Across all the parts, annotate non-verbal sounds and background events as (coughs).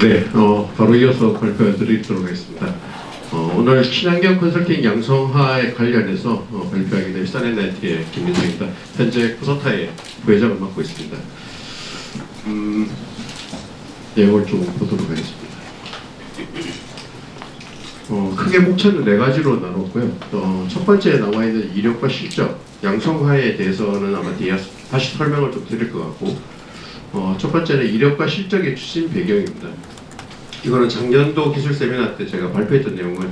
네, 어, 바로 이어서 발표해 드리도록 하겠습니다. 어, 오늘 친환경 컨설팅 양성화에 관련해서 어, 발표하게 된 시사넷나이트의 김민성입니다. 현재 코서타의 부회장을 맡고 있습니다. 음, 내용을 좀 보도록 하겠습니다. 어, 크게 목차는 네 가지로 나눴고요. 어, 첫 번째 나와 있는 이력과 실적, 양성화에 대해서는 아마 뒤에 다시 설명을 좀 드릴 것 같고, 어, 첫 번째는 이력과 실적의 추진 배경입니다. 이거는 작년도 기술 세미나 때 제가 발표했던 내용을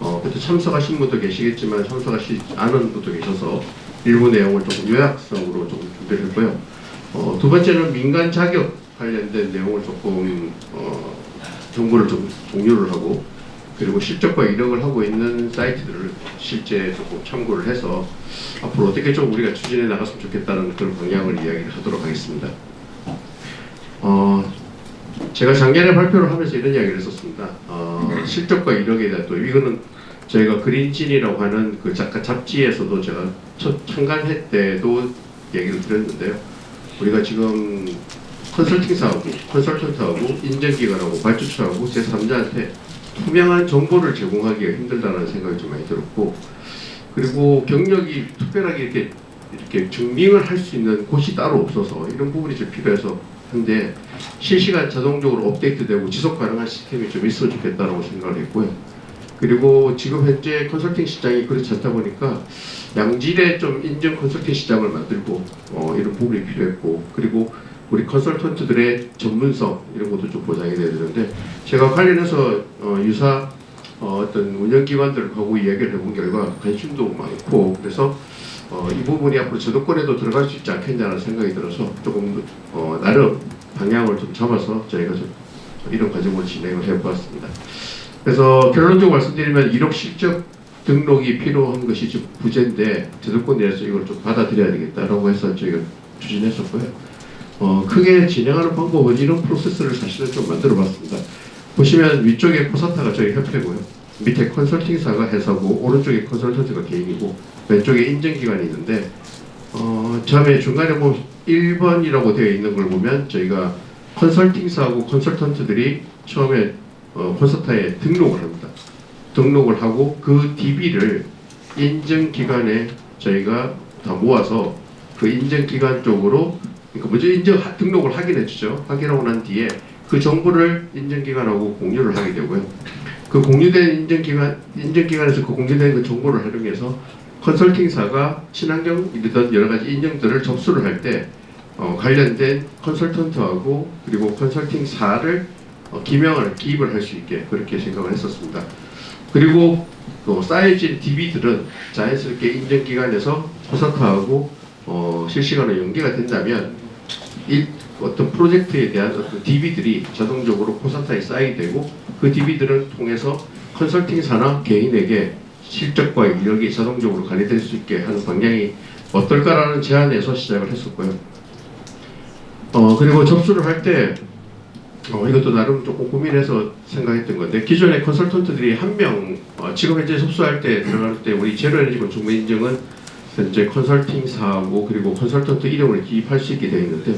어, 그때 참석하신 분도 계시겠지만 참석하시지 않은 분도 계셔서 일부 내용을 조금 요약성으로 조금 준비를 했고요. 어, 두 번째는 민간 자격 관련된 내용을 조금 어, 정보를 좀 공유를 하고 그리고 실적과 이력을 하고 있는 사이트들을 실제 조금 참고를 해서 앞으로 어떻게 좀 우리가 추진해 나갔으면 좋겠다는 그런 방향을 이야기를 하도록 하겠습니다. 어, 제가 작년에 발표를 하면서 이런 이야기를 했었습니다. 어, 실적과 이력에 대한 또 이거는 저희가 그린진이라고 하는 그 작가 잡지에서도 제가 첫 창간회 때도 얘기를 드렸는데요. 우리가 지금 컨설팅 사하고 컨설턴트하고 인정기관하고 발주처하고 제3자한테 투명한 정보를 제공하기가 힘들다는 생각이 좀 많이 들었고 그리고 경력이 특별하게 이렇게 이렇게 증명을 할 수 있는 곳이 따로 없어서 이런 부분이 좀 필요해서 한데 실시간 자동적으로 업데이트되고 지속 가능한 시스템이 좀 있으면 좋겠다라고 생각을 했고요. 그리고 지금 현재 컨설팅 시장이 그렇지 않다 보니까 양질의 좀 인증 컨설팅 시장을 만들고 어, 이런 부분이 필요했고 그리고 우리 컨설턴트들의 전문성 이런 것도 좀 보장이 돼야 되는데 제가 관련해서 어, 유사 어, 어떤 운영기관들하고 이야기를 해본 결과 관심도 많고 그래서 어, 이 부분이 앞으로 저도권에도 들어갈 수 있지 않겠냐는 생각이 들어서 조금 어, 나름 방향을 좀 잡아서 저희가 좀 이런 과정을 진행을 해보았습니다. 그래서 결론적으로 말씀드리면 1억 실적 등록이 필요한 것이 좀 부재인데 저도권 내에서 이걸 좀 받아들여야 되겠다라고 해서 저희가 추진했었고요. 어, 크게 진행하는 방법은 이런 프로세스를 사실은 좀 만들어 봤습니다. 보시면 위쪽에 코사타가 저희 협회고요. 밑에 컨설팅사가 회사고 오른쪽에 컨설턴트가 개인이고 왼쪽에 인증기관이 있는데 어, 처음에 중간에 보면 1번이라고 되어 있는 걸 보면 저희가 컨설팅사하고 컨설턴트들이 처음에 어, 콘서트에 등록을 합니다. 등록을 하고 그 DB를 인증기관에 저희가 다 모아서 그 인증기관 쪽으로 그러니까 먼저 인증 등록을 확인해 주죠. 확인하고 난 뒤에 그 정보를 인증기관하고 공유를 하게 되고요. 그 공유된 인증기관 인증기관에서 그 공유된 그 정보를 활용해서 컨설팅사가 친환경 이런 여러 가지 인증들을 접수를 할 때 어, 관련된 컨설턴트하고 그리고 컨설팅사를 어, 기명을 기입을 할 수 있게 그렇게 생각을 했었습니다. 그리고 또 쌓여진 DB들은 자연스럽게 인증기관에서 코사카하고 어, 실시간으로 연계가 된다면 이 어떤 프로젝트에 대한 어떤 DB들이 자동적으로 코사타에 쌓이게 되고 그 DB들을 통해서 컨설팅사나 개인에게 실적과 이력이 자동적으로 관리될 수 있게 하는 방향이 어떨까라는 제안에서 시작을 했었고요. 어, 그리고 접수를 할 때 어, 이것도 나름 조금 고민해서 생각했던 건데 기존의 컨설턴트들이 한 명 어, 지금 현재 접수할 때 들어갈 때 우리 제로에너지 건축물 인증은 현재 컨설팅사하고 그리고 컨설턴트 이름을 기입할 수 있게 되어 있는데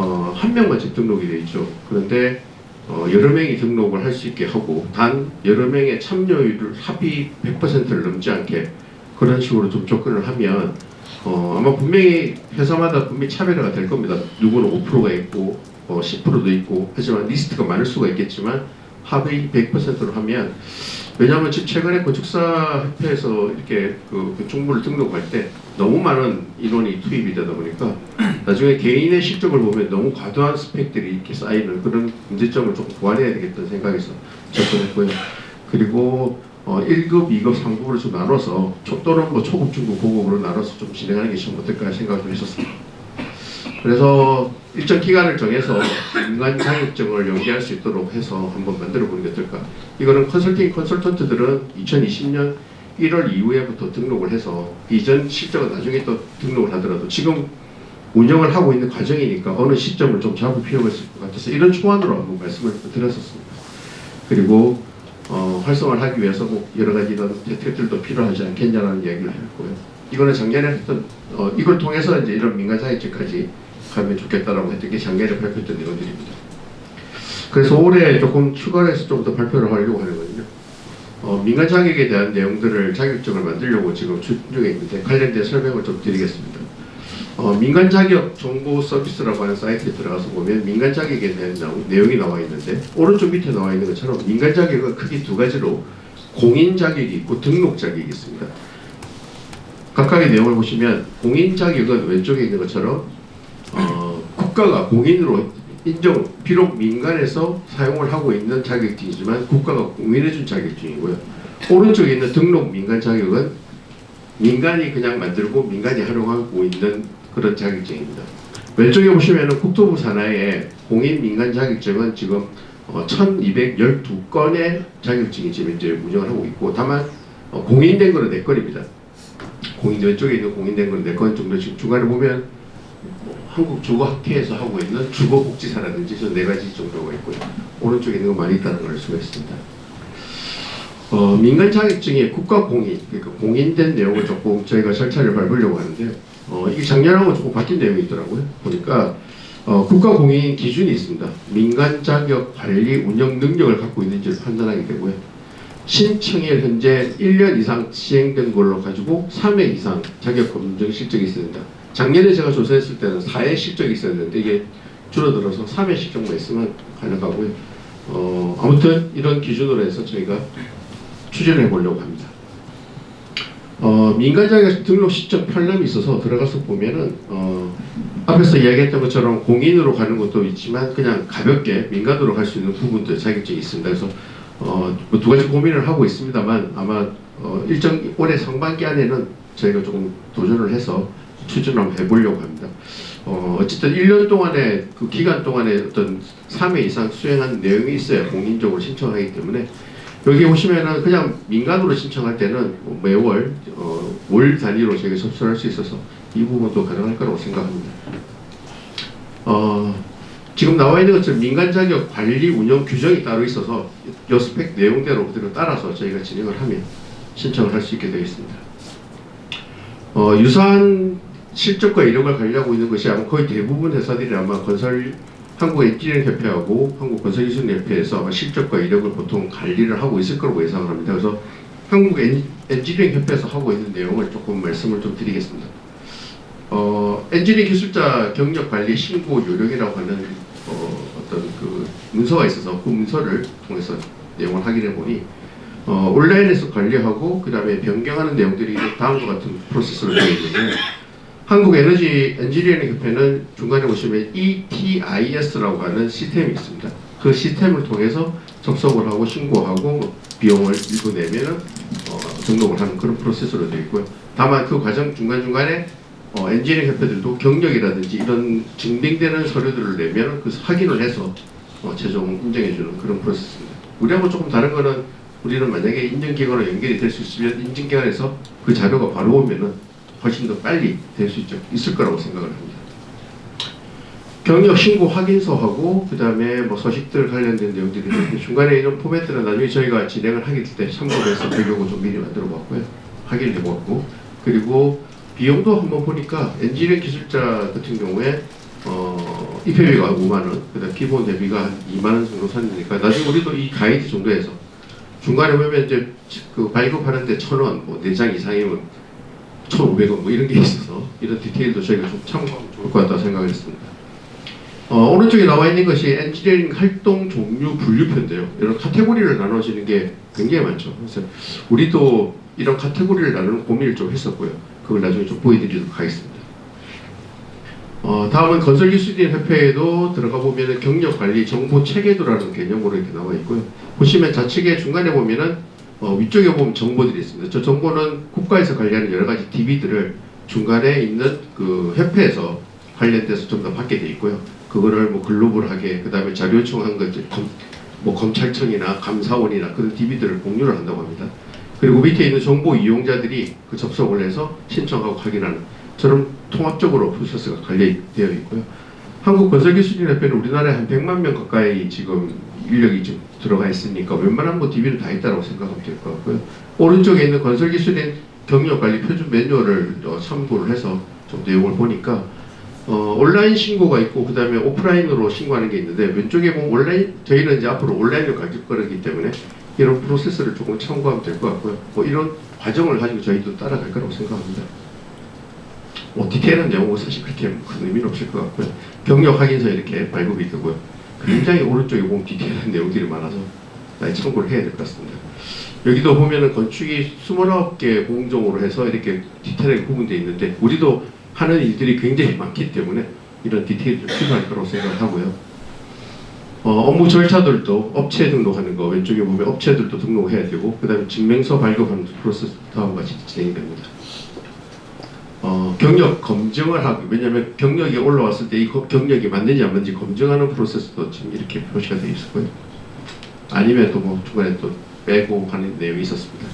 어, 한 명만 직 등록이 되어 있죠. 그런데 어, 여러 명이 등록을 할 수 있게 하고 단 여러 명의 참여율을 합의 100%를 넘지 않게 그런 식으로 좀 접근을 하면 어, 아마 분명히 회사마다 분명히 차별화가 될 겁니다. 누구는 5%가 있고 어, 10%도 있고 하지만 리스트가 많을 수가 있겠지만 합의 100%로 하면 왜냐하면 지금 최근에 건축사 협회에서 이렇게 그 건축물을 등록할 때 너무 많은 인원이 투입이 되다 보니까 나중에 개인의 실적을 보면 너무 과도한 스펙들이 이렇게 쌓이는 그런 문제점을 조금 보완해야 되겠다는 생각에서 접근했고요. 그리고 어, 1급, 2급, 3급으로 좀 나눠서 초, 또는 뭐 초급, 중급, 고급으로 나눠서 좀 진행하는 게 좀 어떨까 생각을 좀 했었습니다. 그래서 일정 기간을 정해서 인간 자격증을 연계할 수 있도록 해서 한번 만들어 보는 게 어떨까. 이거는 컨설팅 컨설턴트들은 2020년 1월 이후에부터 등록을 해서 이전 실적은 나중에 또 등록을 하더라도 지금 운영을 하고 있는 과정이니까 어느 시점을 좀 잡을 필요가 있을 것 같아서 이런 초안으로 한번 말씀을 드렸었습니다. 그리고 어, 활성화를 하기 위해서 뭐 여러 가지 이런 혜택들도 필요하지 않겠냐라는 이야기를 했고요. 이거는 작년에 했던 어, 이걸 통해서 이제 이런 민간 자격증까지 가면 좋겠다라고 했던 게 작년에 발표했던 내용들입니다. 그래서 올해 조금 추가를 해서 좀 더 발표를 하려고 하거든요. 어, 민간 자격에 대한 내용들을 자격증을 만들려고 지금 추진 중에 있는데 관련된 설명을 좀 드리겠습니다. 어, 민간 자격 정보 서비스라고 하는 사이트에 들어가서 보면 민간 자격에 대한 내용이 나와 있는데 오른쪽 밑에 나와 있는 것처럼 민간 자격은 크게 두 가지로 공인 자격이 있고 등록 자격이 있습니다. 각각의 내용을 보시면 공인 자격은 왼쪽에 있는 것처럼 어, 국가가 공인으로 인정 비록 민간에서 사용을 하고 있는 자격증이지만 국가가 공인해준 자격증이고요. 오른쪽에 있는 등록 민간 자격은 민간이 그냥 만들고 민간이 활용하고 있는 그런 자격증입니다. 왼쪽에 보시면은 국토부 산하의 공인 민간 자격증은 지금 어, 1,212건의 자격증이 지금 이제 운영을 하고 있고 다만 어, 공인된 거는 4건입니다. 공인 왼쪽에 있는 공인된 거는 4건 정도 지금 중간에 보면 뭐 한국 주거학회에서 하고 있는 주거복지사라든지 저 네 가지 정도가 있고요. 오른쪽에 있는 거 많이 있다는 걸 알 수가 있습니다. 어, 민간 자격증의 국가 공인, 그러니까 공인된 내용을 조금 저희가 절차를 밟으려고 하는데요. 어, 이게 작년하고 조금 바뀐 내용이 있더라고요. 보니까 어, 국가 공인 기준이 있습니다. 민간 자격 관리 운영 능력을 갖고 있는지를 판단하게 되고요. 신청일 현재 1년 이상 시행된 걸로 가지고 3회 이상 자격 검증 실적이 있습니다. 작년에 제가 조사했을 때는 4회 실적이 있었는데 이게 줄어들어서 3회 실적만 있으면 가능하고요. 어, 아무튼 이런 기준으로 해서 저희가 추진해 보려고 합니다. 어, 민간 자격 등록 시점 편람이 있어서 들어가서 보면은 어, 앞에서 이야기했던 것처럼 공인으로 가는 것도 있지만 그냥 가볍게 민간으로 갈 수 있는 부분도 자격증이 있습니다. 그래서 어, 뭐두 가지 고민을 하고 있습니다만 아마 어, 일정 올해 상반기 안에는 저희가 조금 도전을 해서 추진을 한번 해보려고 합니다. 어, 어쨌든 1년 동안에 그 기간 동안에 어떤 3회 이상 수행한 내용이 있어야 공인적으로 신청하기 때문에 여기 보시면은 그냥 민간으로 신청할 때는 뭐 매월 어, 월 단위로 저희가 접수할 수 있어서 이 부분도 가능할 거라고 생각합니다. 어, 지금 나와 있는 것처럼 민간 자격 관리 운영 규정이 따로 있어서 요 스펙 내용대로 그대로 따라서 저희가 진행을 하면 신청을 할 수 있게 되어 있습니다. 어, 유사한 실적과 이력을 관리하고 있는 것이 아마 거의 대부분 회사들이 아마 건설 한국 엔지니어링 협회하고 한국 건설기술 협회에서 아마 실적과 이력을 보통 관리를 하고 있을 거라고 예상을 합니다. 그래서 한국 엔, 엔지니어링 협회에서 하고 있는 내용을 조금 말씀을 좀 드리겠습니다. 어, 엔지니어링 기술자 경력 관리 신고 요령이라고 하는 어, 어떤 그 문서가 있어서 그 문서를 통해서 내용을 확인해 보니 어, 온라인에서 관리하고 그 다음에 변경하는 내용들이 다음과 같은 프로세스로 되어 있는데 한국 에너지 엔지니어링 협회는 중간에 보시면 ETIS라고 하는 시스템이 있습니다. 그 시스템을 통해서 접속을 하고 신고하고 뭐 비용을 일부 내면은 어, 등록을 하는 그런 프로세스로 되어 있고요. 다만 그 과정 중간 중간에 어, 엔지니어링 협회들도 경력이라든지 이런 증빙되는 서류들을 내면 그 확인을 해서 어, 최종 인정해주는 그런 프로세스입니다. 우리하고 조금 다른 거는 우리는 만약에 인증기관으로 연결이 될 수 있으면 인증기관에서 그 자료가 바로 오면은 훨씬 더 빨리 될 수. 있을 거라고 생각을 합니다. 경력 신고 확인서하고 그 다음에 뭐 서식들 관련된 내용들이 있는데 (clears throat) 중간에 이런 포맷들은 나중에 저희가 진행을 하게 될 때 참고해서 보려고 좀 미리 만들어 봤고요. 확인해 보았고 그리고 비용도 한번 보니까 엔지니어 기술자 같은 경우에 어, 입회비가 5만 원, 그 다음 기본 대비가 한 2만 원 정도 샀으니까 나중에 우리도 이 가이드 정도에서 중간에 보면 이제 그 발급하는데 천 원, 뭐네장 이상이면 1,500원 뭐 이런 게 있어서 이런 디테일도 저희가 좀 참고하면 좋을 것 같다 생각했습니다. 어, 오른쪽에 나와 있는 것이 엔지니어링 활동 종류 분류표인데요. 이런 카테고리를 나눠지는 게 굉장히 많죠. 그래서 우리도 이런 카테고리를 나누는 고민을 좀 했었고요. 그걸 나중에 좀 보여드리도록 하겠습니다. 어, 다음은 건설기술인 협회에도 들어가 보면은 경력 관리 정보 체계도라는 개념으로 이렇게 나와 있고요. 보시면 좌측에 중간에 보면은 어, 위쪽에 보면 정보들이 있습니다. 저 정보는 국가에서 관리하는 여러 가지 DB들을 중간에 있는 그 협회에서 관련돼서 좀 더 받게 돼 있고요. 그거를 뭐 글로벌하게 그 다음에 자료 요청한 검, 뭐 검찰청이나 감사원이나 그런 DB들을 공유를 한다고 합니다. 그리고 밑에 있는 정보 이용자들이 그 접속을 해서 신청하고 확인하는 저런 통합적으로 프로세스가 관리되어 있고요. 한국 건설기술인협회는 우리나라에 한 100만 명 가까이 지금 인력이 좀 들어가 있으니까 웬만한 거 DB는 다 있다고 생각하면 될 것 같고요. 오른쪽에 있는 건설기술인 경력관리 표준 매뉴얼을 어, 참고를 해서 좀 내용을 보니까 어, 온라인 신고가 있고 그 다음에 오프라인으로 신고하는 게 있는데 왼쪽에 보면 온라인 저희는 이제 앞으로 온라인으로 갈 거기 때문에 이런 프로세스를 조금 참고하면 될 것 같고요. 뭐 이런 과정을 가지고 저희도 따라갈 거라고 생각합니다. 뭐 디테일한 내용은 사실 그렇게 큰 의미는 없을 것 같고요. 경력 확인서 이렇게 발급이 되고요. 굉장히 오른쪽에 보면 디테일한 내용들이 많아서 많이 참고를 해야 될 것 같습니다. 여기도 보면은 건축이 29개 공정으로 해서 이렇게 디테일하게 구분되어 있는데 우리도 하는 일들이 굉장히 많기 때문에 이런 디테일이 좀 필요할 거라고 생각하고요. 어, 업무 절차들도 업체 등록하는 거 왼쪽에 보면 업체들도 등록해야 되고 그 다음에 증명서 발급하는 프로세스 다음과 같이 진행이 됩니다. 어, 경력 검증을 하고 왜냐하면 경력이 올라왔을 때 이 경력이 맞는지 안 맞는지 검증하는 프로세스도 지금 이렇게 표시가 되어 있었고요. 아니면 또 뭐 중간에 또 빼고 하는 내용이 있었습니다.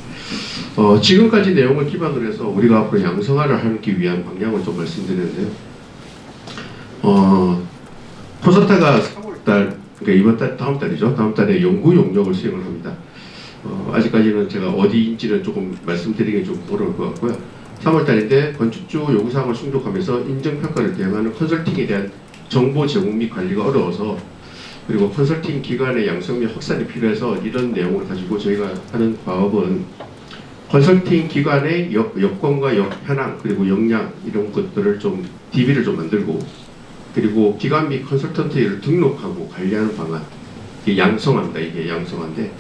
어, 지금까지 내용을 기반으로 해서 우리가 앞으로 양성화를 하기 위한 방향을 좀 말씀드리는데요. 어, 코사타가 3월달, 그러니까 이번 달, 다음 달이죠. 다음 달에 연구 용역을 수행을 합니다. 어, 아직까지는 제가 어디인지는 조금 말씀드리기 좀 어려울 것 같고요. 3월달인데 건축주 요구사항을 충족하면서 인정평가를 대행하는 컨설팅에 대한 정보 제공 및 관리가 어려워서 그리고 컨설팅 기관의 양성 및 확산이 필요해서 이런 내용을 가지고 저희가 하는 과업은 컨설팅 기관의 여, 여건과 여, 현황 그리고 역량 이런 것들을 좀 DB를 좀 만들고 그리고 기관 및 컨설턴트를 등록하고 관리하는 방안. 이게 양성한다 이게 양성한데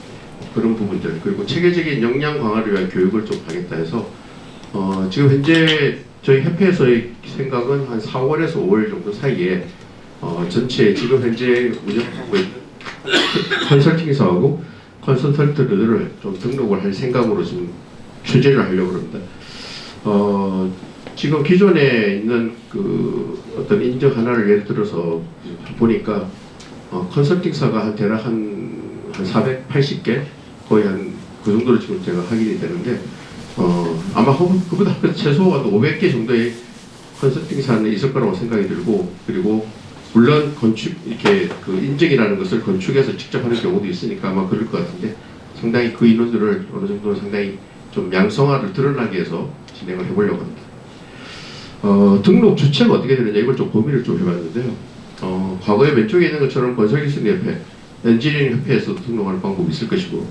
그런 부분들. 그리고 체계적인 역량 강화를 위한 교육을 좀 하겠다 해서 어, 지금 현재 저희 협회에서의 생각은 한 4월에서 5월 정도 사이에 어, 전체 지금 현재 운영하고 있는 (coughs) 컨설팅사하고 컨설턴트들을 좀 등록을 할 생각으로 지금 추진을 하려고 합니다. 어, 지금 기존에 있는 그 어떤 인적 하나를 예를 들어서 보니까 어, 컨설팅사가 한 대략 한, 한 480개 거의 한 그 정도로 지금 제가 확인이 되는데 어, 아마 그- 그보다 최소 한 500개 정도의 컨설팅사는 있을 거라고 생각이 들고 그리고 물론 건축 이렇게 그 인증이라는 것을 건축에서 직접 하는 경우도 있으니까 아마 그럴 것 같은데 상당히 그 인원들을 어느 정도 상당히 좀 양성화를 드러나게 해서 진행을 해보려고 합니다. 어, 등록 주체가 어떻게 되느냐 이걸 좀 고민을 좀 해봤는데요. 어, 과거에 왼쪽에 있는 것처럼 건설기술협회, 엔지니어링 협회에서 등록하는 방법이 있을 것이고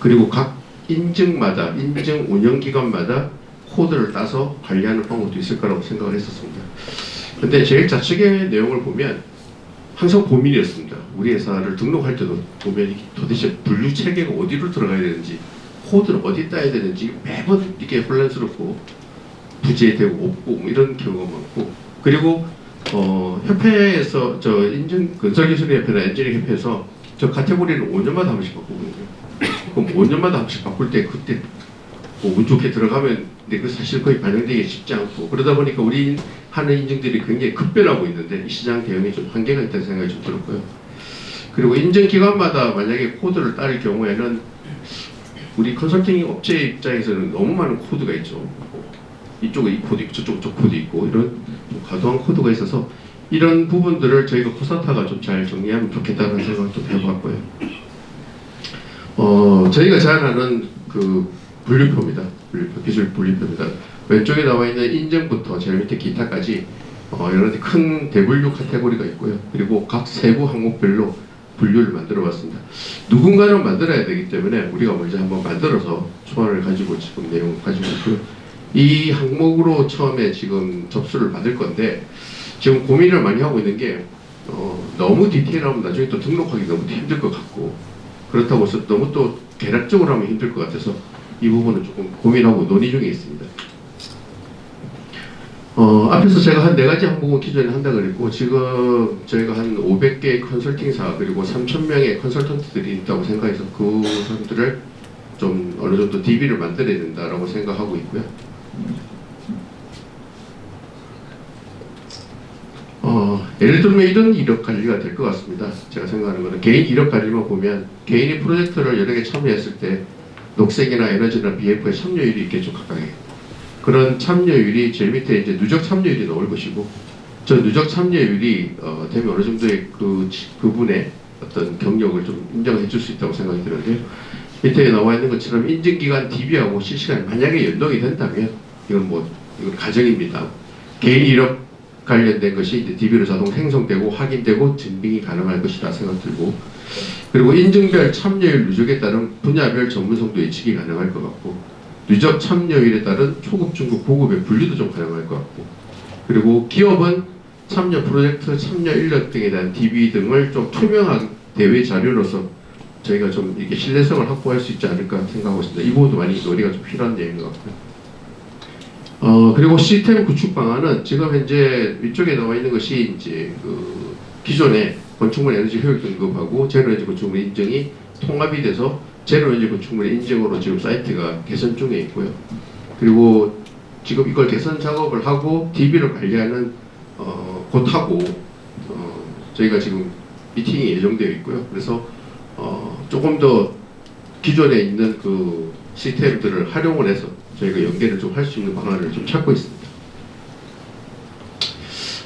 그리고 각 인증마다 인증 운영기관마다 코드를 따서 관리하는 방법도 있을 거라고 생각을 했었습니다. 근데 제일 좌측의 내용을 보면 항상 고민이었습니다. 우리 회사를 등록할 때도 보면 도대체 분류 체계가 어디로 들어가야 되는지 코드를 어디 따야 되는지 매번 이게 혼란스럽고 부재되고 없고 뭐 이런 경우가 많고 그리고 어, 협회에서 저 인증 건설기술협회나 엔지니어링 협회에서 저 카테고리를 5년마다 한 번씩 바꾸거든요. (coughs) 그럼 5년마다 한 번씩 바꿀 때 그때 뭐운 좋게 들어가면 근데 그 사실 거의 반영되기 쉽지 않고 그러다 보니까 우리 하는 인증들이 굉장히 급변하고 있는데 이 시장 대응에 좀 한계가 있다는 생각이 좀 들었고요. 그리고 인증 기관마다 만약에 코드를 따를 경우에는 우리 컨설팅 업체 입장에서는 너무 많은 코드가 있죠. 이쪽에 이 코드 있고 저쪽 저 코드 있고 이런 좀 과도한 코드가 있어서 이런 부분들을 저희가 코사타가 좀 잘 정리하면 좋겠다는 생각을 좀 해봤고요. 어, 저희가 제안하는 그 분류표입니다. 분류표, 기술 분류표입니다. 왼쪽에 나와 있는 인증부터 제일 밑에 기타까지 어, 여러 가지 큰 대분류 카테고리가 있고요. 그리고 각 세부 항목별로 분류를 만들어 봤습니다. 누군가는 만들어야 되기 때문에 우리가 먼저 한번 만들어서 초안을 가지고 지금 내용을 가지고 있고요. 이 항목으로 처음에 지금 접수를 받을 건데 지금 고민을 많이 하고 있는 게 어, 너무 디테일하면 나중에 또 등록하기 너무 힘들 것 같고 그렇다고 해서 너무 또 개략적으로 하면 힘들 것 같아서 이 부분은 조금 고민하고 논의 중에 있습니다. 어, 앞에서 제가 한 네 가지 항목은 기존에 한다 그랬고 지금 저희가 한 500개의 컨설팅사 그리고 3,000명의 컨설턴트들이 있다고 생각해서 그 사람들을 좀 어느 정도 DB를 만들어야 된다라고 생각하고 있고요. 어, 예를 들면 이런 이력 관리가 될 것 같습니다. 제가 생각하는 거는 개인 이력 관리만 보면 개인이 프로젝트를 여러 개 참여했을 때 녹색이나 에너지나 BF의 참여율이 있겠죠 각각에. 그런 참여율이 제일 밑에 이제 누적 참여율이 나올 것이고 저 누적 참여율이 어, 되면 어느 정도의 그 지- 그분의 어떤 경력을 좀 인정해 줄 수 있다고 생각이 드는데요. 밑에 나와 있는 것처럼 인증 기간 DB하고 실시간 만약에 연동이 된다면 이건 뭐 이건 가정입니다. 개인 이력 관련된 것이 이제 DB로 자동 생성되고 확인되고 증빙이 가능할 것이라 생각 들고 그리고 인증별 참여율 누적에 따른 분야별 전문성도 예측이 가능할 것 같고 누적 참여율에 따른 초급, 중급, 고급의 분류도 좀 가능할 것 같고 그리고 기업은 참여 프로젝트, 참여 인력 등에 대한 DB 등을 좀 투명한 대외 자료로서 저희가 좀 이렇게 신뢰성을 확보할 수 있지 않을까 생각하고 있습니다. 이 부분도 많이 논의가 좀 필요한 내용인 것 같고요. 어 그리고 시스템 구축 방안은 지금 현재 위쪽에 나와 있는 것이 이제 그 기존의 건축물 에너지 효율 등급하고 제로 에너지 건축물 인증이 통합이 돼서 제로 에너지 건축물 인증으로 지금 사이트가 개선 중에 있고요. 그리고 지금 이걸 개선 작업을 하고 DB를 관리하는 어, 곳하고 어, 저희가 지금 미팅이 예정되어 있고요. 그래서 어, 조금 더 기존에 있는 그 시스템들을 활용을 해서 저희가 연계를 좀 할 수 있는 방안을 좀 찾고 있습니다.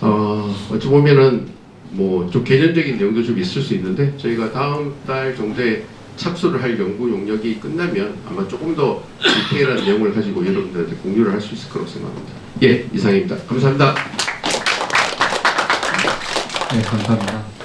어, 어찌 보면은 뭐 좀 개념적인 내용도 좀 있을 수 있는데 저희가 다음 달 정도에 착수를 할 연구 용역이 끝나면 아마 조금 더 디테일한 내용을 가지고 여러분들한테 공유를 할 수 있을 거라고 생각합니다. 예, 이상입니다. 감사합니다. 네, 감사합니다.